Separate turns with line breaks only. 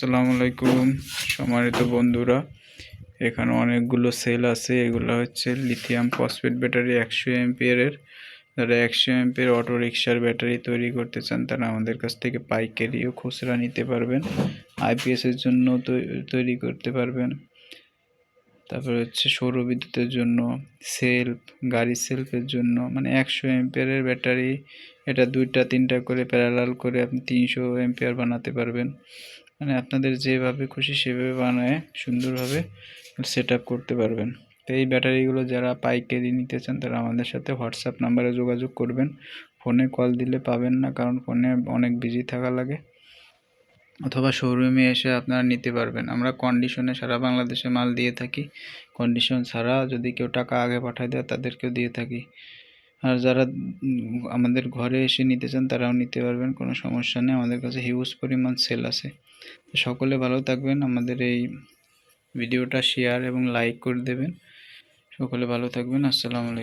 আসসালামু আলাইকুম। সম্মানিত বন্ধুরা, এখানে অনেকগুলো সেল আছে। এগুলো হচ্ছে লিথিয়াম ফসফেট ব্যাটারি একশো এমপিয়ারের যারা একশো এমপিয়ার অটো রিক্সার ব্যাটারি তৈরি করতে চান, তারা আমাদের কাছ থেকে পাইকারিও খুচরা নিতে পারবেন। আইপিএসের জন্য তৈরি করতে পারবেন। তারপর হচ্ছে সৌর বিদ্যুতের জন্য সেলফ গাড়ির সেলফের জন্য মানে একশো এমপিয়ারের ব্যাটারি, এটা দুইটা, তিনটা করে প্যারালাল করে আপনি তিনশো এমপিয়ার বানাতে পারবেন। মানে আপনাদের যেভাবে খুশি সেভাবে বানায় সুন্দরভাবে সেট করতে পারবেন। তো এই ব্যাটারিগুলো যারা পাইকারি নিতে চান, তারা আমাদের সাথে হোয়াটসঅ্যাপ নাম্বারে যোগাযোগ করবেন। ফোনে কল দিলে পাবেন না, কারণ ফোনে অনেক বিজি থাকা লাগে। অথবা শোরুমে এসে আপনারা নিতে পারবেন। আমরা কন্ডিশনে সারা বাংলাদেশে মাল দিয়ে থাকি। কন্ডিশন ছাড়া যদি কেউ টাকা আগে পাঠায় দেয়, তাদেরকেও দিয়ে থাকি। আর যারা আমাদের ঘরে এসে নিতে চান, তারাও নিতে পারবেন, কোনো সমস্যা নেই। আমাদের কাছে হিউজ পরিমাণ সেল আছে। সকলে ভালো থাকবেন। আমাদের এই ভিডিওটা শেয়ার এবং লাইক করে দেবেন। সকলে ভালো থাকবেন। আসসালামু আলাইকুম।